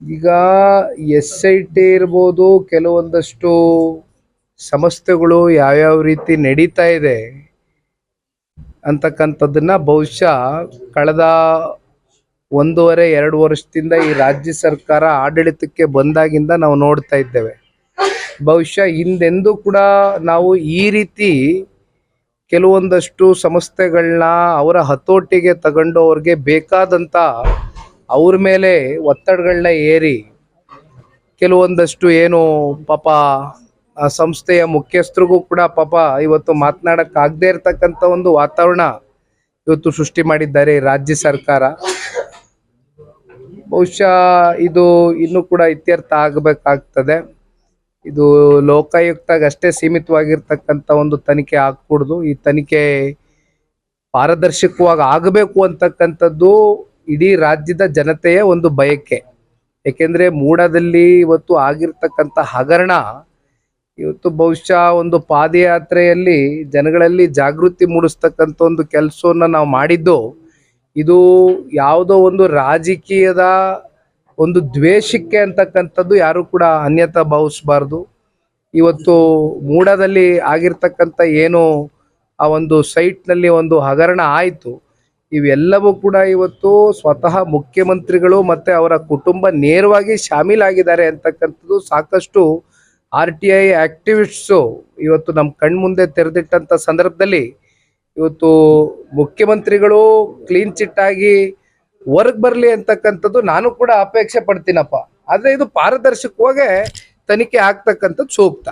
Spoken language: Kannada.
ಈಗ ಎಸ್ ಐ ಟಿ ಇರ್ಬೋದು, ಕೆಲವೊಂದಷ್ಟು ಸಂಸ್ಥೆಗಳು ಯಾವ್ಯಾವ ರೀತಿ ನಡೀತಾ ಇದೆ ಅಂತಕ್ಕಂಥದ್ದನ್ನ ಬಹುಶಃ ಕಳೆದ ಒಂದೂವರೆ, ಎರಡು ವರ್ಷದಿಂದ ಈ ರಾಜ್ಯ ಸರ್ಕಾರ ಆಡಳಿತಕ್ಕೆ ಬಂದಾಗಿಂದ ನಾವು ನೋಡ್ತಾ ಇದ್ದೇವೆ. ಬಹುಶಃ ಹಿಂದೆಂದೂ ಕೂಡ ನಾವು ಈ ರೀತಿ ಕೆಲವೊಂದಷ್ಟು ಸಂಸ್ಥೆಗಳನ್ನ ಅವರ ಹತೋಟಿಗೆ ತಗೊಂಡು ಅವ್ರಿಗೆ ಬೇಕಾದಂಥ ಅವ್ರ ಮೇಲೆ ಒತ್ತಡಗಳನ್ನ ಏರಿ ಕೆಲವೊಂದಷ್ಟು ಏನು ಪಾಪ ಆ ಸಂಸ್ಥೆಯ ಮುಖ್ಯಸ್ಥರಿಗೂ ಕೂಡ ಪಾಪ ಇವತ್ತು ಮಾತನಾಡೋಕ್ಕಾಗದೆ ಇರತಕ್ಕಂಥ ಒಂದು ವಾತಾವರಣ ಇವತ್ತು ಸೃಷ್ಟಿ ಮಾಡಿದ್ದಾರೆ ರಾಜ್ಯ ಸರ್ಕಾರ. ಬಹುಶಃ ಇದು ಇನ್ನೂ ಕೂಡ ಇತ್ಯರ್ಥ ಆಗಬೇಕಾಗ್ತದೆ. ಇದು ಲೋಕಾಯುಕ್ತಾಗ ಅಷ್ಟೇ ಸೀಮಿತವಾಗಿರ್ತಕ್ಕಂಥ ಒಂದು ತನಿಖೆ ಆಗ್ಕೂಡ್ದು ಈ ತನಿಖೆ ಪಾರದರ್ಶಕವಾಗಿ ಆಗಬೇಕು ಅಂತಕ್ಕಂಥದ್ದು ಇಡೀ ರಾಜ್ಯದ ಜನತೆಯ ಒಂದು ಬಯಕೆ. ಏಕೆಂದರೆ ಮೂಡದಲ್ಲಿ ಇವತ್ತು ಆಗಿರ್ತಕ್ಕಂಥ ಹಗರಣ, ಇವತ್ತು ಬಹುಶಃ ಒಂದು ಪಾದಯಾತ್ರೆಯಲ್ಲಿ ಜನಗಳಲ್ಲಿ ಜಾಗೃತಿ ಮೂಡಿಸ್ತಕ್ಕಂಥ ಒಂದು ಕೆಲಸವನ್ನು ನಾವು ಮಾಡಿದ್ದು, ಇದು ಯಾವುದೋ ಒಂದು ರಾಜಕೀಯದ ಒಂದು ದ್ವೇಷಕ್ಕೆ ಅಂತಕ್ಕಂಥದ್ದು ಯಾರು ಕೂಡ ಅನ್ಯತಾ ಭಾವಿಸಬಾರ್ದು. ಇವತ್ತು ಮೂಡದಲ್ಲಿ ಆಗಿರ್ತಕ್ಕಂಥ ಏನು ಆ ಒಂದು ಸೈಟ್ನಲ್ಲಿ ಒಂದು ಹಗರಣ ಆಯಿತು. ಇವೆಲ್ಲವೂ ಕೂಡ ಇವತ್ತು ಸ್ವತಃ ಮುಖ್ಯಮಂತ್ರಿಗಳು ಮತ್ತು ಅವರ ಕುಟುಂಬ ನೇರವಾಗಿ ಶಾಮೀಲಾಗಿದ್ದಾರೆ ಅಂತಕ್ಕಂಥದ್ದು ಸಾಕಷ್ಟು ಆರ್ ಟಿ ಐ ಆಕ್ಟಿವಿಸ್ಟ್ಸು ಇವತ್ತು ನಮ್ಮ ಕಣ್ಮುಂದೆ ತೆರೆದಿಟ್ಟಂಥ ಸಂದರ್ಭದಲ್ಲಿ ಇವತ್ತು ಮುಖ್ಯಮಂತ್ರಿಗಳು ಕ್ಲೀನ್ ಚಿಟ್ಟಾಗಿ ಹೊರಗೆ ಬರಲಿ ಅಂತಕ್ಕಂಥದ್ದು ನಾನು ಕೂಡ ಅಪೇಕ್ಷೆ ಪಡ್ತೀನಪ್ಪ. ಆದ್ರೆ ಇದು ಪಾರದರ್ಶಕವಾಗಿ ತನಿಖೆ ಆಗ್ತಕ್ಕಂಥದ್ದು ಸೂಕ್ತ.